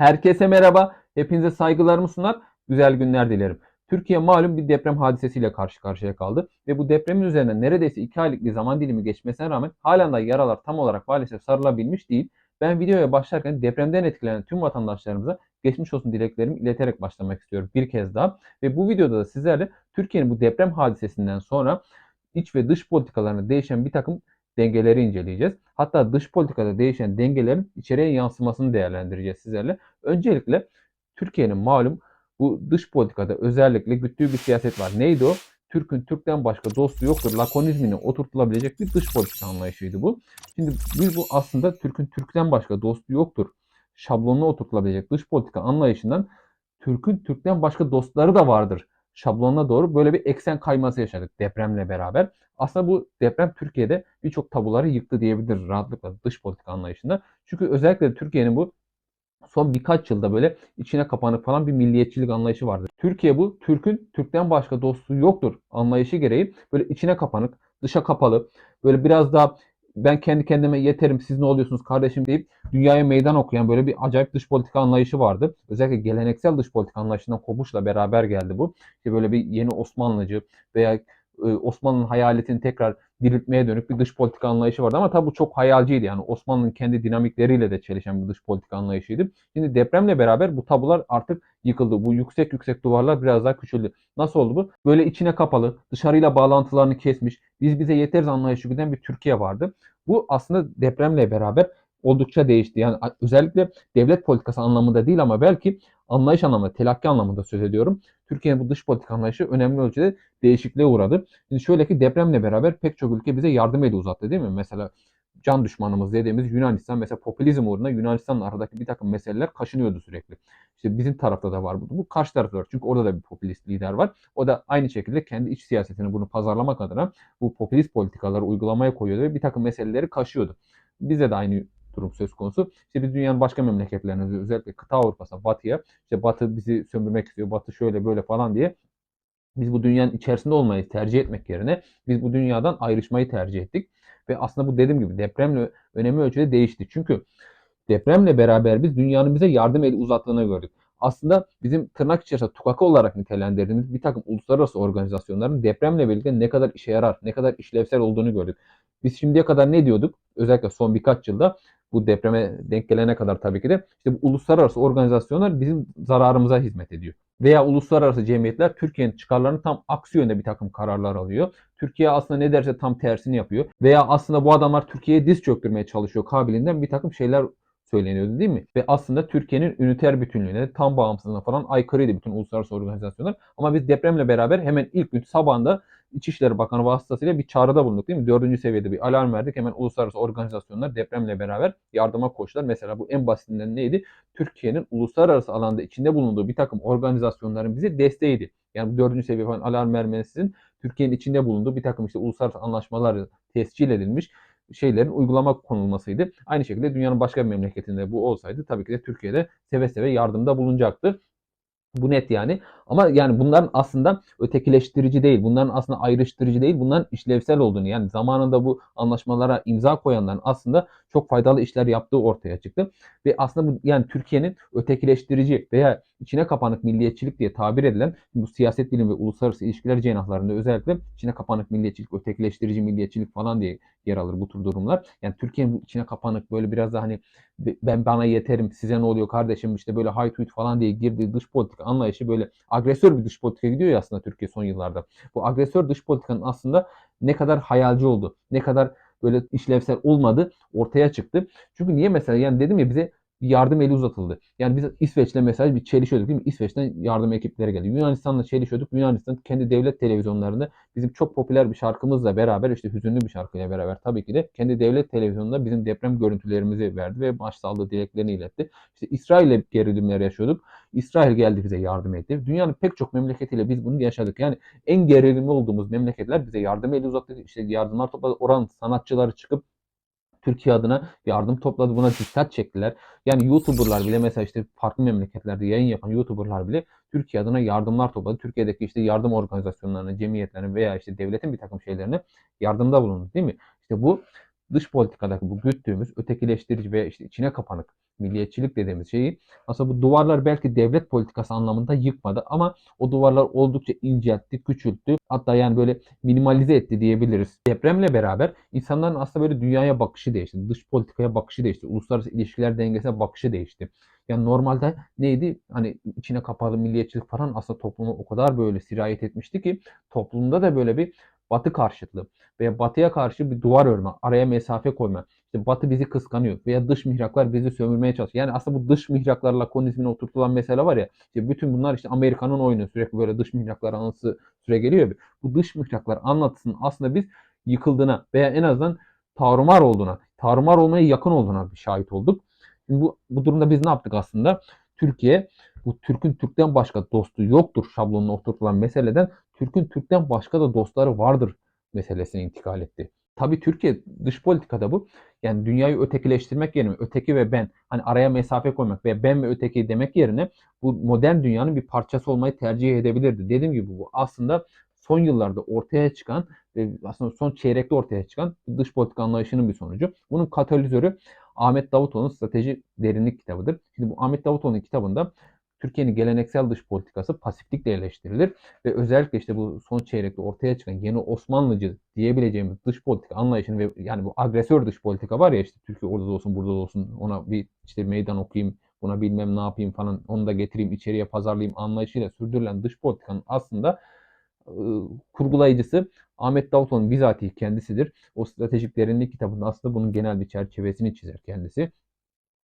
Herkese merhaba. Hepinize saygılarımı sunar. Güzel günler dilerim. Türkiye malum bir deprem hadisesiyle karşı karşıya kaldı ve bu depremin üzerinden neredeyse 2 aylık bir zaman dilimi geçmesine rağmen halen daha yaralar tam olarak maalesef sarılabilmiş değil. Ben videoya başlarken depremden etkilenen tüm vatandaşlarımıza geçmiş olsun dileklerimi ileterek başlamak istiyorum bir kez daha. Ve bu videoda da sizlerle Türkiye'nin bu deprem hadisesinden sonra iç ve dış politikalarında değişen bir takım dengeleri inceleyeceğiz. Hatta dış politikada değişen dengelerin içeriye yansımasını değerlendireceğiz sizlerle. Öncelikle Türkiye'nin malum bu dış politikada özellikle güttüğü bir siyaset var. Neydi o? Türk'ün Türk'ten başka dostu yoktur. Lakonizmine oturtulabilecek bir dış politika anlayışıydı bu. Şimdi biz bu aslında Türk'ün Türk'ten başka dostu yoktur. Şablonuna oturtulabilecek dış politika anlayışından Türk'ün Türk'ten başka dostları da vardır. Şablonuna doğru böyle bir eksen kayması yaşadık depremle beraber. Aslında bu deprem Türkiye'de birçok tabuları yıktı diyebiliriz rahatlıkla dış politika anlayışında. Çünkü özellikle Türkiye'nin bu son birkaç yılda böyle içine kapanık falan bir milliyetçilik anlayışı vardır. Türkiye bu Türk'ün Türk'ten başka dostu yoktur anlayışı gereği böyle içine kapanık, dışa kapalı, böyle biraz daha ben kendi kendime yeterim siz ne oluyorsunuz kardeşim deyip dünyaya meydan okuyan böyle bir acayip dış politika anlayışı vardı. Özellikle geleneksel dış politika anlayışından kopuşla beraber geldi bu. İşte böyle bir yeni Osmanlıcı veya e, Osmanlı'nın hayaletini tekrar diriltmeye dönük bir dış politika anlayışı vardı ama tabi bu çok hayalciydi. Yani Osmanlı'nın kendi dinamikleriyle de çelişen bir dış politika anlayışıydı. Şimdi depremle beraber bu tabular artık yıkıldı. Bu yüksek yüksek duvarlar biraz daha küçüldü. Nasıl oldu bu? Böyle içine kapalı, dışarıyla bağlantılarını kesmiş, biz bize yeteriz anlayışı güden bir Türkiye vardı. Bu aslında depremle beraber oldukça değişti. Yani özellikle devlet politikası anlamında değil ama belki anlayış anlamında, telakki anlamında söz ediyorum. Türkiye'nin bu dış politika anlayışı önemli ölçüde değişikliğe uğradı. Şimdi şöyle ki depremle beraber pek çok ülke bize yardım eli uzattı değil mi? Mesela can düşmanımız dediğimiz Yunanistan mesela popülizm uğruna Yunanistan'la aradaki bir takım meseleler kaşınıyordu sürekli. İşte bizim tarafta da var bu. Bu karşı tarafta var. Çünkü orada da bir popülist lider var. O da aynı şekilde kendi iç siyasetini bunu pazarlamak adına bu popülist politikaları uygulamaya koyuyordu ve bir takım meseleleri kaşıyordu. Bize de aynı durum söz konusu. İşte biz dünyanın başka memleketlerine özellikle kıta Avrupa'sına, batıya işte batı bizi sömürmek istiyor, batı şöyle böyle falan diye biz bu dünyanın içerisinde olmayı tercih etmek yerine biz bu dünyadan ayrışmayı tercih ettik. Ve aslında bu dediğim gibi depremle önemi ölçüde değişti. Çünkü depremle beraber biz dünyanın bize yardım eli uzattığını gördük. Aslında bizim tırnak içerisinde tukaka olarak nitelendirdiğimiz bir takım uluslararası organizasyonların depremle birlikte ne kadar işe yarar, ne kadar işlevsel olduğunu gördük. Biz şimdiye kadar ne diyorduk? Özellikle son birkaç yılda bu depreme denk gelene kadar tabii ki de işte bu uluslararası organizasyonlar bizim zararımıza hizmet ediyor. Veya uluslararası cemiyetler Türkiye'nin çıkarlarını tam aksi yönde bir takım kararlar alıyor. Türkiye aslında ne derse tam tersini yapıyor. Veya aslında bu adamlar Türkiye'ye diz çöktürmeye çalışıyor kabiliğinden bir takım şeyler söyleniyordu değil mi? Ve aslında Türkiye'nin üniter bütünlüğüne, tam bağımsızlığına falan aykırıydı bütün uluslararası organizasyonlar. Ama biz depremle beraber hemen ilk gün sabahında İçişleri Bakanı vasıtasıyla bir çağrıda bulunduk değil mi? Dördüncü seviyede bir alarm verdik. Hemen uluslararası organizasyonlar depremle beraber yardıma koştular. Mesela bu en basitinden neydi? Türkiye'nin uluslararası alanda içinde bulunduğu bir takım organizasyonların bize desteğiydi. Yani bu dördüncü seviye falan alarm vermesinin Türkiye'nin içinde bulunduğu bir takım işte uluslararası anlaşmalar tescil edilmiş şeylerin uygulama konulmasıydı. Aynı şekilde dünyanın başka bir memleketinde bu olsaydı tabii ki de Türkiye'de seve seve yardımda bulunacaktı. Bu net yani. Ama yani bunların aslında ötekileştirici değil. Bunların aslında ayrıştırıcı değil. Bunların işlevsel olduğunu yani zamanında bu anlaşmalara imza koyanların aslında çok faydalı işler yaptığı ortaya çıktı. Ve aslında bu yani Türkiye'nin ötekileştirici veya içine kapanık milliyetçilik diye tabir edilen bu siyaset bilim ve uluslararası ilişkiler cenahlarında özellikle içine kapanık milliyetçilik, ötekileştirici milliyetçilik falan diye yer alır bu tür durumlar. Yani Türkiye'nin içine kapanık böyle biraz daha hani ben bana yeterim size ne oluyor kardeşim işte böyle high tweet falan diye girdiği dış politika anlayışı böyle agresör bir dış politika gidiyor ya aslında Türkiye son yıllarda. Bu agresör dış politikanın aslında ne kadar hayalci oldu, ne kadar böyle işlevsel olmadı ortaya çıktı. Çünkü niye mesela yani dedim ya bize yardım eli uzatıldı. Yani biz İsveç'le mesela bir çelişiyorduk değil mi? İsveç'ten yardım ekipleri geldi. Yunanistan'la çelişiyorduk. Yunanistan kendi devlet televizyonlarında bizim çok popüler bir şarkımızla beraber işte hüzünlü bir şarkıyla beraber tabii ki de kendi devlet televizyonunda bizim deprem görüntülerimizi verdi ve başsağlığı dileklerini iletti. İşte İsrail'le gerilimler yaşıyorduk. İsrail geldi bize yardım etti. Dünyanın pek çok memleketiyle biz bunu yaşadık. Yani en gerilimli olduğumuz memleketler bize yardım eli uzattı. İşte yardımlar topladı. Oran sanatçıları çıkıp Türkiye adına yardım topladı. Buna dikkat çektiler. Yani YouTuber'lar bile mesela işte farklı memleketlerde yayın yapan YouTuber'lar bile Türkiye adına yardımlar topladı. Türkiye'deki işte yardım organizasyonlarına, cemiyetlerine veya işte devletin bir takım şeylerine yardımda bulundu değil mi? İşte bu dış politikadaki bu güttüğümüz ötekileştirici ve işte içine kapanık milliyetçilik dediğimiz şeyi aslında bu duvarlar belki devlet politikası anlamında yıkmadı ama o duvarlar oldukça inceltti, küçülttü. Hatta yani böyle minimalize etti diyebiliriz. Depremle beraber insanların aslında böyle dünyaya bakışı değişti. Dış politikaya bakışı değişti. Uluslararası ilişkiler dengesine bakışı değişti. Yani normalde neydi? Hani içine kapalı milliyetçilik falan aslında topluma o kadar böyle sirayet etmişti ki toplumda da böyle bir batı karşıtlığı veya batıya karşı bir duvar örme, araya mesafe koyma. İşte batı bizi kıskanıyor veya dış mihraklar bizi sömürmeye çalışıyor. Yani aslında bu dış mihraklarla konizmine oturtulan mesele var ya. Işte bütün bunlar işte Amerika'nın oyunu. Sürekli böyle dış mihraklar anlatısı süre geliyor. Bu dış mihraklar anlatısının aslında biz yıkıldığına veya en azından tarumar olduğuna, tarumar olmaya yakın olduğuna bir şahit olduk. Şimdi bu, bu durumda biz ne yaptık aslında? Türkiye bu Türk'ün Türk'ten başka dostu yoktur şablonuna oturtulan meseleden Türk'ün Türk'ten başka da dostları vardır meselesine intikal etti. Tabi Türkiye dış politikada bu. Yani dünyayı ötekileştirmek yerine öteki ve ben hani araya mesafe koymak ve ben ve öteki demek yerine bu modern dünyanın bir parçası olmayı tercih edebilirdi. Dediğim gibi bu aslında son yıllarda ortaya çıkan aslında son çeyrekte ortaya çıkan dış politika anlayışının bir sonucu. Bunun katalizörü Ahmet Davutoğlu'nun Strateji Derinlik kitabıdır. Şimdi bu Ahmet Davutoğlu'nun kitabında Türkiye'nin geleneksel dış politikası pasiflikle eleştirilir ve özellikle işte bu son çeyrekte ortaya çıkan yeni Osmanlıcı diyebileceğimiz dış politika anlayışını ve yani bu agresör dış politika var ya işte Türkiye orada da olsun burada da olsun ona bir işte meydan okuyayım buna bilmem ne yapayım falan onu da getireyim içeriye pazarlayayım anlayışıyla sürdürülen dış politikanın aslında kurgulayıcısı Ahmet Davutoğlu'nun bizatihi kendisidir. O stratejik derinlik kitabında aslında bunun genel bir çerçevesini çizer kendisi.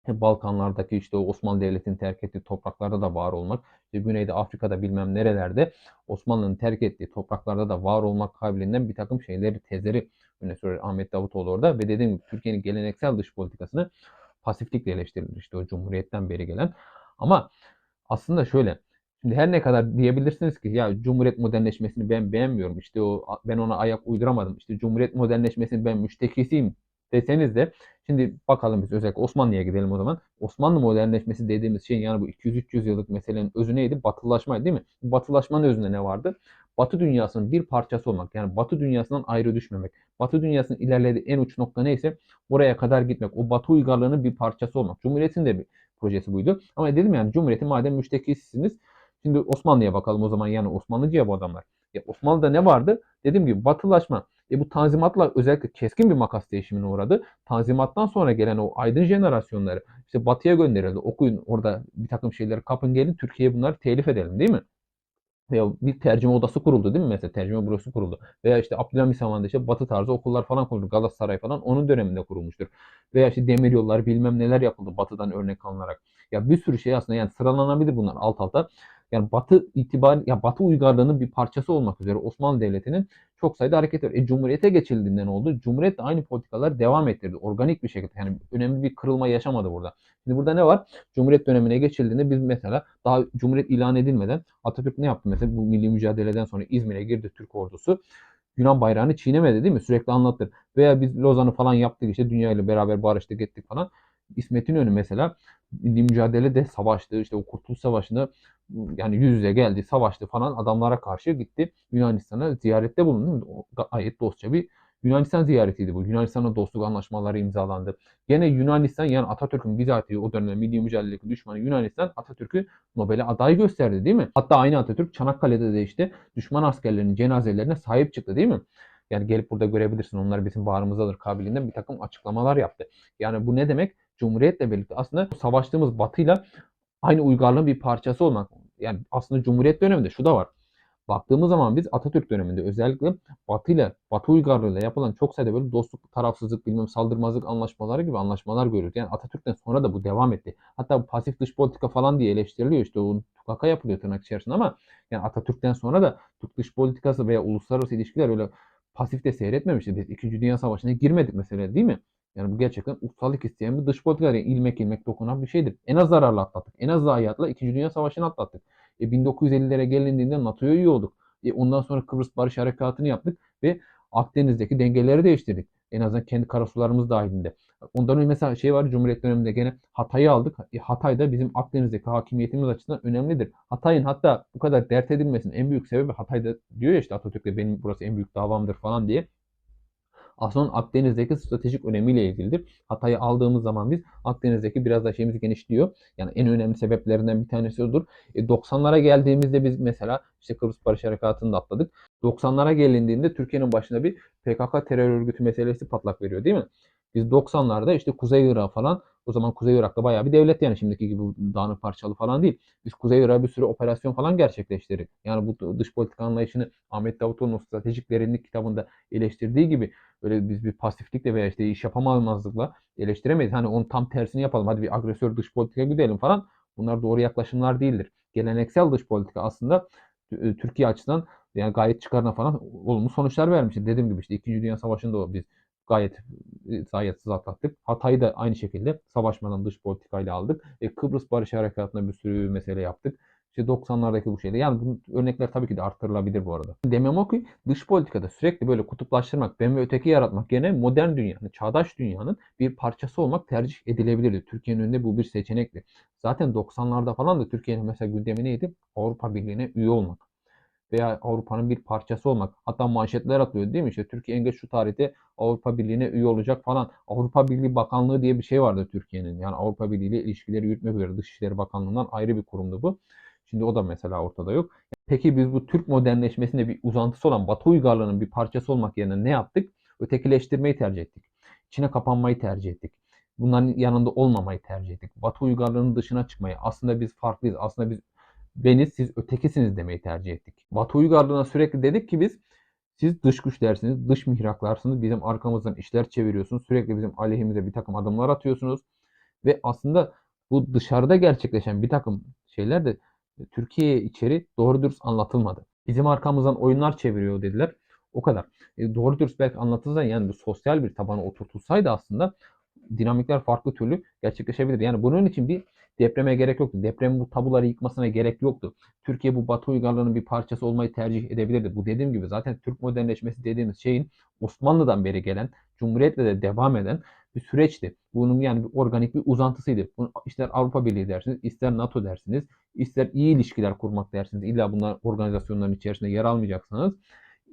Balkanlardaki işte Osmanlı Devleti'nin terk ettiği topraklarda da var olmak, işte Güneyde Afrika'da bilmem nerelerde Osmanlı'nın terk ettiği topraklarda da var olmak kabiliğinden bir takım şeyleri, tezleri öne sürüyor Ahmet Davutoğlu orada ve dediğim gibi Türkiye'nin geleneksel dış politikasını pasiflikle eleştirilir işte o Cumhuriyet'ten beri gelen. Ama aslında şöyle, şimdi her ne kadar diyebilirsiniz ki ya Cumhuriyet modernleşmesini ben beğenmiyorum, işte o ben ona ayak uyduramadım, işte Cumhuriyet modernleşmesini ben müştekisiyim deseniz de şimdi bakalım biz özellikle Osmanlı'ya gidelim o zaman. Osmanlı modernleşmesi dediğimiz şeyin yani bu 200-300 yıllık meselenin özü neydi? Batılılaşmaydı değil mi? Batılaşmanın özünde ne vardı? Batı dünyasının bir parçası olmak. Yani Batı dünyasından ayrı düşmemek. Batı dünyasının ilerlediği en uç nokta neyse buraya kadar gitmek. O Batı uygarlığının bir parçası olmak. Cumhuriyet'in de bir projesi buydu. Ama dedim yani Cumhuriyet'in madem müştekisiniz şimdi Osmanlı'ya bakalım o zaman yani Osmanlıcıya bu adamlar. Ya Osmanlı'da ne vardı? Dediğim gibi batılaşma. E bu tanzimatla özellikle keskin bir makas değişimine uğradı. Tanzimattan sonra gelen o aydın jenerasyonları işte batıya gönderildi. Okuyun orada bir takım şeyleri kapın gelin Türkiye'ye bunları telif edelim değil mi? Veya bir tercüme odası kuruldu değil mi mesela tercüme bürosu kuruldu. Veya işte Abdülhamit zamanında işte batı tarzı okullar falan kuruldu. Galatasaray falan onun döneminde kurulmuştur. Veya işte demir yollar bilmem neler yapıldı batıdan örnek alınarak. Ya bir sürü şey aslında yani sıralanabilir bunlar alt alta yani Batı itibar ya Batı uygarlığının bir parçası olmak üzere Osmanlı Devleti'nin çok sayıda hareket var. E, Cumhuriyete geçildiğinde ne oldu? Cumhuriyet de aynı politikalar devam ettirdi. Organik bir şekilde. Yani önemli bir kırılma yaşamadı burada. Şimdi burada ne var? Cumhuriyet dönemine geçildiğinde biz mesela daha Cumhuriyet ilan edilmeden Atatürk ne yaptı? Mesela bu milli mücadeleden sonra İzmir'e girdi Türk ordusu. Yunan bayrağını çiğnemedi değil mi? Sürekli anlattır. Veya biz Lozan'ı falan yaptık işte dünya ile beraber barıştık ettik falan. İsmet İnönü mesela milli mücadelede savaştı. işte o Kurtuluş Savaşı'nda yani yüz yüze geldi, savaştı falan adamlara karşı gitti. Yunanistan'a ziyarette bulundu. Gayet dostça bir Yunanistan ziyaretiydi bu. Yunanistan'la dostluk anlaşmaları imzalandı. Gene Yunanistan yani Atatürk'ün bizatihi o dönemde milli mücadeledeki düşmanı Yunanistan Atatürk'ü Nobel'e aday gösterdi değil mi? Hatta aynı Atatürk Çanakkale'de de işte düşman askerlerinin cenazelerine sahip çıktı değil mi? Yani gelip burada görebilirsin onlar bizim bağrımızdadır kabiliğinden bir takım açıklamalar yaptı. Yani bu ne demek? Cumhuriyetle birlikte aslında savaştığımız batıyla aynı uygarlığın bir parçası olmak. Yani aslında Cumhuriyet döneminde şu da var. Baktığımız zaman biz Atatürk döneminde özellikle Batı ile Batı uygarlığıyla yapılan çok sayıda böyle dostluk, tarafsızlık, bilmem saldırmazlık anlaşmaları gibi anlaşmalar görüyoruz. Yani Atatürk'ten sonra da bu devam etti. Hatta bu pasif dış politika falan diye eleştiriliyor işte o tukaka yapılıyor tırnak içerisinde ama yani Atatürk'ten sonra da Türk dış politikası veya uluslararası ilişkiler öyle pasifte seyretmemişti. Biz 2. Dünya Savaşı'na girmedik mesela değil mi? Yani bu gerçekten ustalık isteyen bir dış politika. Yani ilmek ilmek dokunan bir şeydir. En az zararla atlattık. En az zayiatla 2. Dünya Savaşı'nı atlattık. E, 1950'lere gelindiğinde NATO'ya üye olduk. E, ondan sonra Kıbrıs Barış Harekatı'nı yaptık ve Akdeniz'deki dengeleri değiştirdik. En azından kendi karasularımız dahilinde. Ondan önce mesela şey var Cumhuriyet döneminde gene Hatay'ı aldık. E, Hatay da bizim Akdeniz'deki hakimiyetimiz açısından önemlidir. Hatay'ın hatta bu kadar dert edilmesinin en büyük sebebi Hatay'da diyor ya işte Atatürk'le benim burası en büyük davamdır falan diye. Onun Akdeniz'deki stratejik önemiyle ilgilidir. Hatay'ı aldığımız zaman biz Akdeniz'deki biraz da şeyimiz genişliyor. Yani en önemli sebeplerinden bir tanesi odur. E, 90'lara geldiğimizde biz mesela işte Kıbrıs Barış Harekatı'nı da atladık. 90'lara gelindiğinde Türkiye'nin başına bir PKK terör örgütü meselesi patlak veriyor değil mi? Biz 90'larda işte Kuzey Irak falan o zaman Kuzey Irak'ta bayağı bir devlet yani şimdiki gibi dağınık parçalı falan değil. Biz Kuzey Irak'a bir sürü operasyon falan gerçekleştirdik. Yani bu dış politika anlayışını Ahmet Davutoğlu'nun stratejik derinlik kitabında eleştirdiği gibi böyle biz bir pasiflikle veya işte iş yapamamazlıkla eleştiremeyiz. Hani onun tam tersini yapalım. Hadi bir agresör dış politika gidelim falan. Bunlar doğru yaklaşımlar değildir. Geleneksel dış politika aslında Türkiye açısından yani gayet çıkarına falan olumlu sonuçlar vermişti. Dediğim gibi işte 2. Dünya Savaşı'nda biz gayet zayiatsız atlattık. Hatay'ı da aynı şekilde savaşmadan dış politikayla aldık. E, Kıbrıs Barış Harekatı'nda bir sürü mesele yaptık. İşte 90'lardaki bu şeyler. Yani bu örnekler tabii ki de arttırılabilir bu arada. Demem o ki dış politikada sürekli böyle kutuplaştırmak, ben ve öteki yaratmak yerine modern dünyanın, çağdaş dünyanın bir parçası olmak tercih edilebilirdi. Türkiye'nin önünde bu bir seçenekti. Zaten 90'larda falan da Türkiye'nin mesela gündemi neydi? Avrupa Birliği'ne üye olmak veya Avrupa'nın bir parçası olmak. Hatta manşetler atıyor değil mi? İşte Türkiye en geç şu tarihte Avrupa Birliği'ne üye olacak falan. Avrupa Birliği Bakanlığı diye bir şey vardı Türkiye'nin. Yani Avrupa Birliği ile ilişkileri yürütmek üzere Dışişleri Bakanlığı'ndan ayrı bir kurumdu bu. Şimdi o da mesela ortada yok. Peki biz bu Türk modernleşmesinde bir uzantısı olan Batı uygarlığının bir parçası olmak yerine ne yaptık? Ötekileştirmeyi tercih ettik. İçine kapanmayı tercih ettik. Bunların yanında olmamayı tercih ettik. Batı uygarlığının dışına çıkmayı. Aslında biz farklıyız. Aslında biz beniz, siz ötekisiniz demeyi tercih ettik. Batı uygarlığına sürekli dedik ki biz siz dış güç dersiniz, dış mihraklarsınız, bizim arkamızdan işler çeviriyorsunuz, sürekli bizim aleyhimize bir takım adımlar atıyorsunuz ve aslında bu dışarıda gerçekleşen bir takım şeyler de Türkiye'ye içeri doğru dürüst anlatılmadı. Bizim arkamızdan oyunlar çeviriyor dediler. O kadar. E, doğru dürüst belki anlatılsa yani bir sosyal bir tabana oturtulsaydı aslında dinamikler farklı türlü gerçekleşebilir. Yani bunun için bir depreme gerek yoktu. Depremin bu tabuları yıkmasına gerek yoktu. Türkiye bu Batı uygarlığının bir parçası olmayı tercih edebilirdi. Bu dediğim gibi zaten Türk modernleşmesi dediğimiz şeyin Osmanlı'dan beri gelen, Cumhuriyet'le de devam eden bir süreçti. Bunun yani bir organik bir uzantısıydı. Bunu ister Avrupa Birliği dersiniz, ister NATO dersiniz, ister iyi ilişkiler kurmak dersiniz. İlla bunlar organizasyonların içerisinde yer almayacaksanız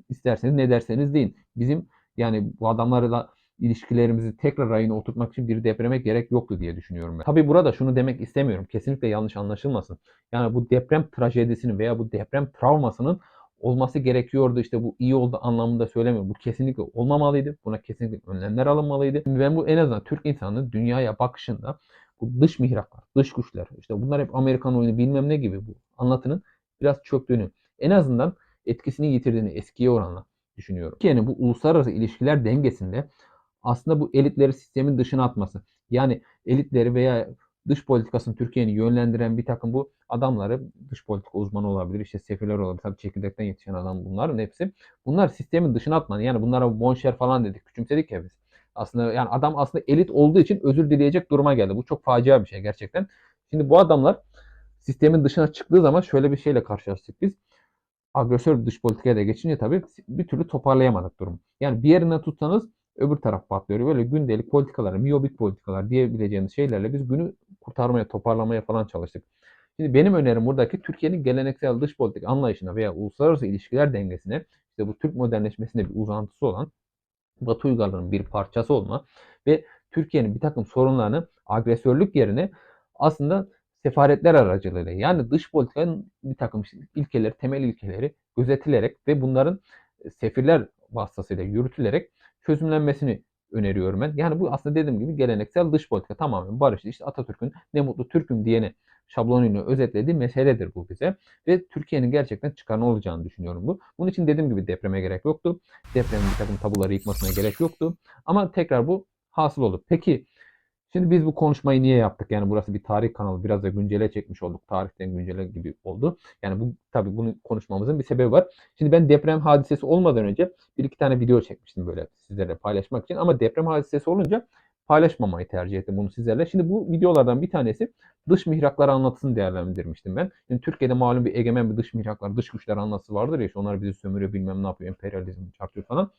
isterseniz ne derseniz deyin. Bizim yani bu adamlarla ilişkilerimizi tekrar rayına oturtmak için bir depreme gerek yoktu diye düşünüyorum ben. Tabi burada şunu demek istemiyorum. Kesinlikle yanlış anlaşılmasın. Yani bu deprem trajedisinin veya bu deprem travmasının olması gerekiyordu. İşte bu iyi oldu anlamında söylemiyorum. Bu kesinlikle olmamalıydı. Buna kesinlikle önlemler alınmalıydı. Ben bu en azından Türk insanının dünyaya bakışında bu dış mihraklar, dış güçler, işte bunlar hep Amerikan oyunu bilmem ne gibi bu anlatının biraz çöktüğünü, en azından etkisini yitirdiğini eskiye oranla düşünüyorum. Yani bu uluslararası ilişkiler dengesinde aslında bu elitleri sistemin dışına atması. Yani elitleri veya dış politikasını Türkiye'nin yönlendiren bir takım bu adamları dış politika uzmanı olabilir, işte sefirler olabilir. Tabii çekirdekten yetişen adam bunların hepsi. Bunlar sistemin dışına atmalı. Yani bunlara bonşer falan dedik. Küçümsedik ya biz. Aslında yani adam aslında elit olduğu için özür dileyecek duruma geldi. Bu çok facia bir şey gerçekten. Şimdi bu adamlar sistemin dışına çıktığı zaman şöyle bir şeyle karşılaştık biz. Agresör dış politikaya da geçince tabii bir türlü toparlayamadık durum. Yani bir yerinden tutsanız öbür taraf patlıyor. Böyle gündelik politikalar, miyobik politikalar diyebileceğimiz şeylerle biz günü kurtarmaya, toparlamaya falan çalıştık. Şimdi benim önerim buradaki Türkiye'nin geleneksel dış politik anlayışına veya uluslararası ilişkiler dengesine işte bu Türk modernleşmesinde bir uzantısı olan Batı uygarlığının bir parçası olma ve Türkiye'nin bir takım sorunlarını agresörlük yerine aslında sefaretler aracılığıyla yani dış politikanın bir takım ilkeleri, temel ilkeleri gözetilerek ve bunların sefirler vasıtasıyla yürütülerek çözümlenmesini öneriyorum ben. Yani bu aslında dediğim gibi geleneksel dış politika tamamen barışçı. İşte Atatürk'ün ne mutlu Türk'üm diyene şablonuyla özetlediği meseledir bu bize. Ve Türkiye'nin gerçekten çıkarını olacağını düşünüyorum bu. Bunun için dediğim gibi depreme gerek yoktu. Depremin bir takım tabuları yıkmasına gerek yoktu. Ama tekrar bu hasıl oldu. Peki Şimdi biz bu konuşmayı niye yaptık? Yani burası bir tarih kanalı. Biraz da güncele çekmiş olduk. Tarihten güncele gibi oldu. Yani bu tabii bunu konuşmamızın bir sebebi var. Şimdi ben deprem hadisesi olmadan önce bir iki tane video çekmiştim böyle sizlerle paylaşmak için. Ama deprem hadisesi olunca paylaşmamayı tercih ettim bunu sizlerle. Şimdi bu videolardan bir tanesi dış mihraklar anlatısını değerlendirmiştim ben. Şimdi Türkiye'de malum bir egemen bir dış mihraklar, dış güçler anlatısı vardır ya. Işte onlar bizi sömürüyor bilmem ne yapıyor, emperyalizm çarpıyor falan.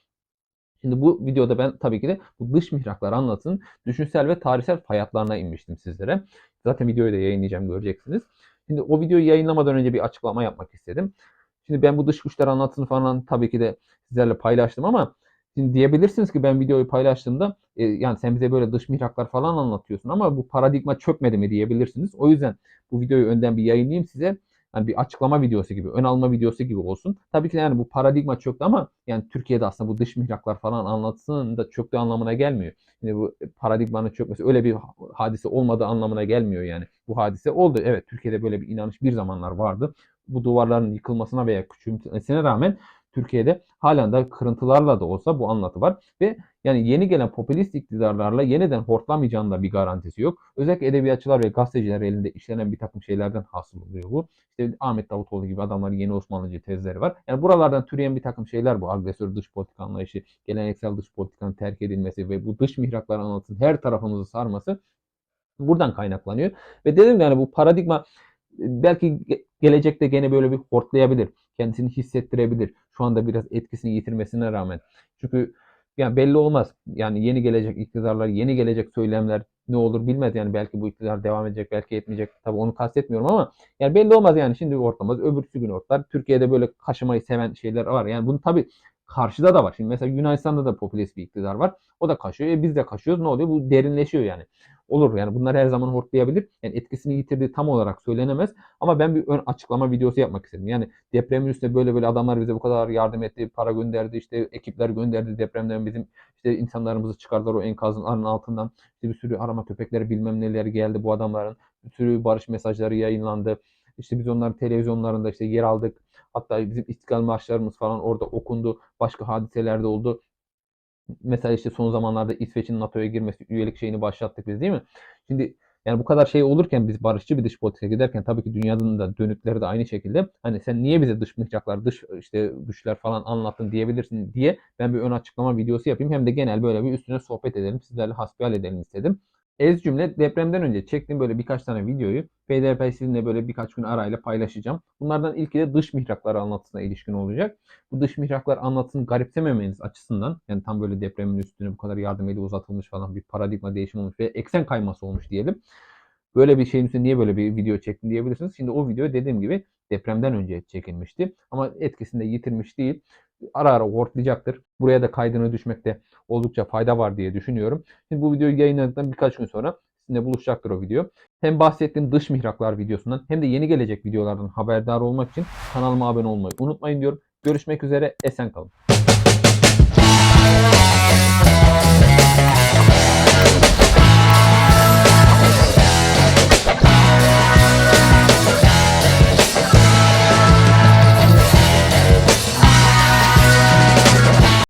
Şimdi bu videoda ben tabii ki de bu dış mihraklar anlatın düşünsel ve tarihsel hayatlarına inmiştim sizlere. Zaten videoyu da yayınlayacağım göreceksiniz. Şimdi o videoyu yayınlamadan önce bir açıklama yapmak istedim. Şimdi ben bu dış güçler anlatısını falan tabii ki de sizlerle paylaştım ama Şimdi diyebilirsiniz ki ben videoyu paylaştığımda e, yani sen bize böyle dış mihraklar falan anlatıyorsun ama bu paradigma çökmedi mi diyebilirsiniz. O yüzden bu videoyu önden bir yayınlayayım size. Yani bir açıklama videosu gibi, ön alma videosu gibi olsun. Tabii ki yani bu paradigma çöktü ama yani Türkiye'de aslında bu dış mihraklar falan anlatsın da çöktüğü anlamına gelmiyor. Yani bu paradigmanın çökmesi öyle bir hadise olmadığı anlamına gelmiyor yani. Bu hadise oldu. Evet Türkiye'de böyle bir inanış bir zamanlar vardı. Bu duvarların yıkılmasına veya küçülmesine rağmen Türkiye'de halen de kırıntılarla da olsa bu anlatı var ve yani yeni gelen popülist iktidarlarla yeniden hortlamayacağının da bir garantisi yok. Özellikle edebiyatçılar ve gazeteciler elinde işlenen bir takım şeylerden hasıl oluyor bu. İşte Ahmet Davutoğlu gibi adamların yeni Osmanlıcı tezleri var. Yani buralardan türeyen bir takım şeyler bu. Agresör dış politika anlayışı, geleneksel dış politikanın terk edilmesi ve bu dış mihraklar anlatısının her tarafımızı sarması buradan kaynaklanıyor. Ve dedim yani bu paradigma belki gelecekte gene böyle bir hortlayabilir. Kendisini hissettirebilir. Şu anda biraz etkisini yitirmesine rağmen. Çünkü yani belli olmaz. Yani yeni gelecek iktidarlar, yeni gelecek söylemler ne olur bilmez. Yani belki bu iktidar devam edecek, belki etmeyecek. Tabii onu kastetmiyorum ama yani belli olmaz yani şimdi ortamaz. Öbürsü gün ortar. Türkiye'de böyle kaşımayı seven şeyler var. Yani bunu tabii karşıda da var. Şimdi mesela Yunanistan'da da popülist bir iktidar var. O da kaşıyor. E biz de kaşıyoruz. Ne oluyor? Bu derinleşiyor yani. Olur yani bunlar her zaman hortlayabilir. Yani etkisini yitirdiği tam olarak söylenemez. Ama ben bir ön açıklama videosu yapmak istedim. Yani depremin üstüne böyle böyle adamlar bize bu kadar yardım etti, para gönderdi, işte ekipler gönderdi depremden bizim işte insanlarımızı çıkardılar o enkazların altından. İşte bir sürü arama köpekleri bilmem neler geldi bu adamların. Bir sürü barış mesajları yayınlandı. İşte biz onların televizyonlarında işte yer aldık. Hatta bizim istiklal marşlarımız falan orada okundu. Başka hadiseler de oldu. Mesela işte son zamanlarda İsveç'in NATO'ya girmesi, üyelik şeyini başlattık biz değil mi? Şimdi yani bu kadar şey olurken biz barışçı bir dış politika giderken tabii ki dünyanın da dönükleri de aynı şekilde hani sen niye bize dış mihraklar, dış işte güçler falan anlattın diyebilirsin diye ben bir ön açıklama videosu yapayım. Hem de genel böyle bir üstüne sohbet edelim, sizlerle hasbihal edelim istedim. Ez cümle depremden önce çektiğim böyle birkaç tane videoyu PDP sizinle böyle birkaç gün arayla paylaşacağım. Bunlardan ilki de dış mihraklar anlatısına ilişkin olacak. Bu dış mihraklar anlatısını garipsememeniz açısından yani tam böyle depremin üstüne bu kadar yardım eli uzatılmış falan bir paradigma değişimi olmuş ve eksen kayması olmuş diyelim. Böyle bir şeyin üstüne niye böyle bir video çektim diyebilirsiniz. Şimdi o video dediğim gibi Depremden önce çekilmişti ama etkisini de yitirmiş değil. Ara ara hortlayacaktır. Buraya da kaydına düşmekte oldukça fayda var diye düşünüyorum. Şimdi bu videoyu yayınladıktan birkaç gün sonra sizinle buluşacaktır o video. Hem bahsettiğim dış mihraklar videosundan hem de yeni gelecek videolardan haberdar olmak için kanalıma abone olmayı unutmayın diyorum. Görüşmek üzere, esen kalın.